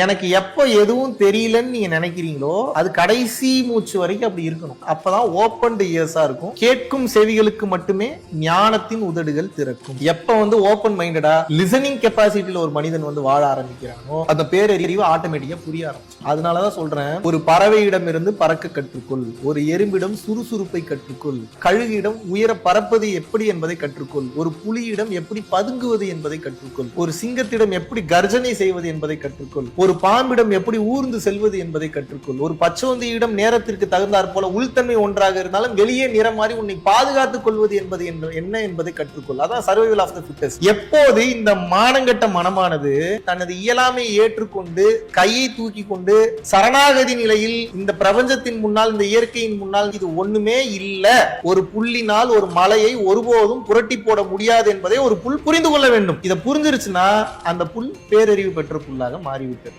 எனக்கு எப்போ எதுவும் தெரியலன்னு நீங்க நினைக்கிறீங்களோ அது கடைசி மூச்சு வரைக்கும் அப்படி இருக்கணும். அப்பதான் ஓப்பன் இயர்ஸா இருக்கும். கேட்கும் செவிகளுக்கு மட்டுமே ஞானத்தின் உதடுகள் திறக்கும். எப்ப வந்து ஓப்பன் மைண்டடா லிசனிங் கெப்பாசிட்டியில ஒரு மனிதன் வந்து வாழ ஆரம்பிக்கிறானோ அந்த பேரறிவு ஆட்டோமேட்டிக்கா புரிய ஆரம்பிச்சு அதனாலதான் சொல்றேன் ஒரு பறவையிடம் இருந்து பறக்க கற்றுக்கொள். ஒரு எறும்பிடம் சுறுசுறுப்பை கற்றுக்கொள். கழுகிடம் உயர பறப்பது எப்படி என்பதை கற்றுக்கொள். ஒரு புலியிடம் எப்படி பதுங்குவது என்பதை கற்றுக்கொள். ஒரு சிங்கத்திடம் எப்படி கர்ஜனை செய்வது என்பதை கற்றுக்கொள். ஒரு பாம்பிடம் எப்படி ஊர்ந்து செல்வது என்பதை கற்றுக்கொள். ஒரு பச்சோந்தியிடம் நேரத்திற்கு தகுந்தாற் போல உள்தன்மை ஒன்றாக இருந்தாலும் வெளியே நிறம் மாறி உன்னை பாதுகாத்துக் கொள்வது என்பது என்ன- என்ன என்பதை கற்றுக்கொள். அதான் சர்வைவல் ஆஃப் த ஃபிட்டஸ் எப்போது இந்த மானங்கட்ட மனமானது தனது இயலாமை ஏற்றுக்கொண்டு கையை தூக்கி கொண்டு சரணாகதி நிலையில் இந்த பிரபஞ்சத்தின் முன்னால் இந்த இயற்கையின் முன்னால் இது ஒண்ணுமே இல்ல. ஒரு புள்ளினால் ஒரு மலையை ஒருபோதும் புரட்டி போட முடியாது என்பதை ஒரு புல் புரிந்து கொள்ள வேண்டும். இதை புரிஞ்சிருச்சுன்னா அந்த புல் பேரறிவு பெற்ற புல்லாக மாறிவிட்டது.